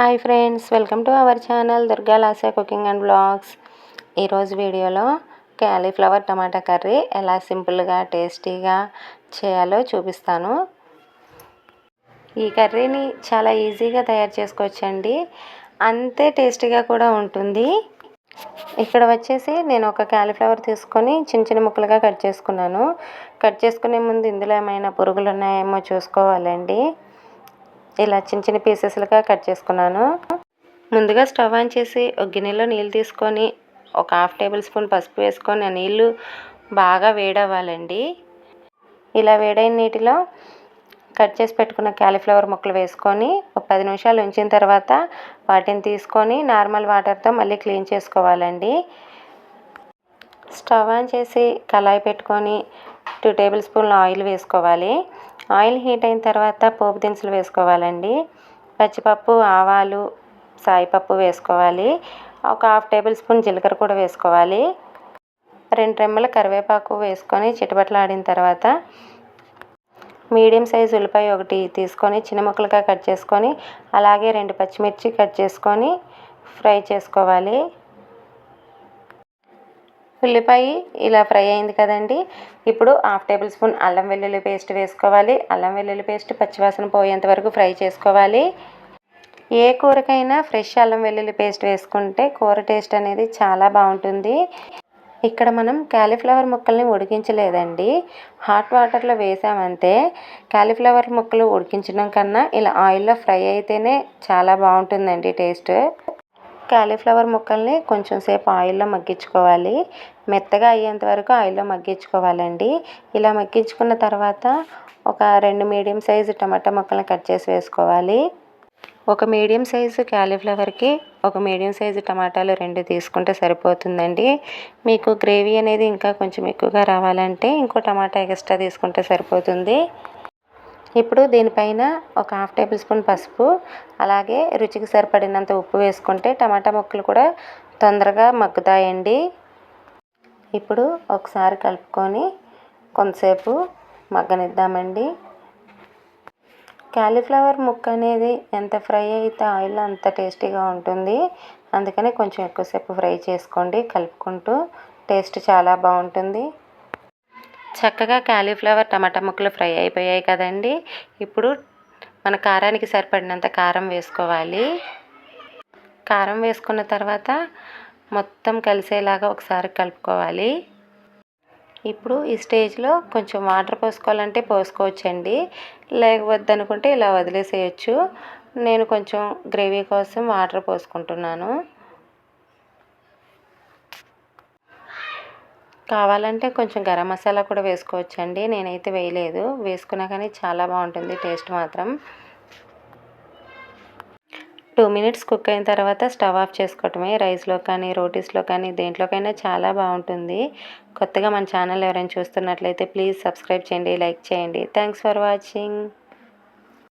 Hi friends welcome to our channel Durga Laasa cooking and blogs. ఈరోజు వీడియోలో cauliflower టమాటా curry ఎలా సింపుల్గా టేస్టీగా చేయాలో చూపిస్తాను. ఈ కర్రీని చాలా ఈజీగా తయారు చేసుకోవచ్చండి. అంతే టేస్టీగా కూడా ఉంటుంది. ఇక్కడ వచ్చేసి నేను ఒక క్యాలీఫ్లవర్ తీసుకొని చిన్న చిన్న ముక్కలుగా కట్ చేసుకున్నాను. కట్ చేసుకునే ముందు ఇందులో ఏమైనా పురుగులు ఉన్నాయేమో చూసుకోవాలండి. ఇలా చిన్న చిన్న పీసెస్లుగా కట్ చేసుకున్నాను. ముందుగా స్టవ్ ఆన్ చేసి ఒక గిన్నెలో నీళ్ళు తీసుకొని ఒక హాఫ్ టేబుల్ స్పూన్ పసుపు వేసుకొని ఆ నీళ్ళు బాగా వేడవ్వాలండి. ఇలా వేడైన నీటిలో కట్ చేసి పెట్టుకున్న క్యాలీఫ్లవర్ ముక్కలు వేసుకొని ఒక పది నిమిషాలు ఉంచిన తర్వాత వాటిని తీసుకొని నార్మల్ వాటర్తో మళ్ళీ క్లీన్ చేసుకోవాలండి. స్టవ్ ఆన్ చేసి కళాయి పెట్టుకొని టూ టేబుల్ స్పూన్ల ఆయిల్ వేసుకోవాలి. ఆయిల్ హీట్ అయిన తర్వాత పోపు దినుసులు వేసుకోవాలండి. పచ్చిపప్పు ఆవాలు సాయిపప్పు వేసుకోవాలి. ఒక హాఫ్ టేబుల్ స్పూన్ జీలకర్ర కూడా వేసుకోవాలి. రెండు రెమ్మల కరివేపాకు వేసుకొని చిటపట్లాడిన తర్వాత మీడియం సైజు ఉల్లిపాయ ఒకటి తీసుకొని చిన్న ముక్కలుగా కట్ చేసుకొని అలాగే రెండు పచ్చిమిర్చి కట్ చేసుకొని ఫ్రై చేసుకోవాలి. ఉల్లిపాయ ఇలా ఫ్రై అయింది కదండి. ఇప్పుడు హాఫ్ టేబుల్ స్పూన్ అల్లం వెల్లుల్లి పేస్ట్ వేసుకోవాలి. అల్లం వెల్లుల్లి పేస్ట్ పచ్చివాసన పోయేంత వరకు ఫ్రై చేసుకోవాలి. ఏ కూరకైనా ఫ్రెష్ అల్లం వెల్లుల్లి పేస్ట్ వేసుకుంటే కూర టేస్ట్ అనేది చాలా బాగుంటుంది. ఇక్కడ మనం క్యాలీఫ్లవర్ ముక్కల్ని ఉడికించలేదండి. హాట్ వాటర్లో వేసామంతే. క్యాలీఫ్లవర్ ముక్కలు ఉడికించడం కన్నా ఇలా ఆయిల్లో ఫ్రై అయితేనే చాలా బాగుంటుందండి టేస్ట్. క్యాలీఫ్లవర్ ముక్కల్ని కొంచెం సేపు ఆయిల్లో మగ్గించుకోవాలి. మెత్తగా అయ్యేంత వరకు ఆయిల్లో మగ్గించుకోవాలండి. ఇలా మగ్గించుకున్న తర్వాత ఒక రెండు మీడియం సైజు టమాటా ముక్కల్ని కట్ చేసి వేసుకోవాలి. ఒక మీడియం సైజు క్యాలీఫ్లవర్కి ఒక మీడియం సైజు టమాటాలు రెండు తీసుకుంటే సరిపోతుందండి. మీకు గ్రేవీ అనేది ఇంకా కొంచెం ఎక్కువగా రావాలంటే ఇంకో టమాటా ఎక్స్ట్రా తీసుకుంటే సరిపోతుంది. ఇప్పుడు దీనిపైన ఒక హాఫ్ టేబుల్ స్పూన్ పసుపు అలాగే రుచికి సరిపడినంత ఉప్పు వేసుకుంటే టమాటా ముక్కలు కూడా తొందరగా మగ్గుతాయండి. ఇప్పుడు ఒకసారి కలుపుకొని కొంతసేపు మగ్గనిద్దామండి. క్యాలీఫ్లవర్ ముక్క అనేది ఎంత ఫ్రై అయితే ఆయిల్లో అంత టేస్టీగా ఉంటుంది. అందుకని కొంచెం ఎక్కువసేపు ఫ్రై చేసుకోండి కలుపుకుంటూ టేస్ట్ చాలా బాగుంటుంది. చక్కగా క్యాలీఫ్లవర్ టమాటా ముక్కలు ఫ్రై అయిపోయాయి కదండి. ఇప్పుడు మన కారానికి సరిపడినంత కారం వేసుకోవాలి. కారం వేసుకున్న తర్వాత మొత్తం కలిసేలాగా ఒకసారి కలుపుకోవాలి. ఇప్పుడు ఈ స్టేజ్లో కొంచెం వాటర్ పోసుకోవాలంటే పోసుకోవచ్చండి. లేకపోతే అనుకుంటే ఇలా వదిలేసేయచ్చు. నేను కొంచెం గ్రేవీ కోసం వాటర్ పోసుకుంటున్నాను. కావాలంటే కొంచెం గరం మసాలా కూడా వేసుకోవచ్చండి. నేనైతే వేయలేదు. వేసుకున్నా కానీ చాలా బాగుంటుంది టేస్ట్ మాత్రం. టూ మినిట్స్ కుక్ అయిన తర్వాత స్టవ్ ఆఫ్ చేసుకోవటమే. రైస్లో కానీ రోటీస్లో కానీ దేంట్లోకైనా చాలా బాగుంటుంది. కొత్తగా మన ఛానల్ ఎవరైనా చూస్తున్నట్లయితే ప్లీజ్ సబ్స్క్రైబ్ చేయండి లైక్ చేయండి. Thanks for watching.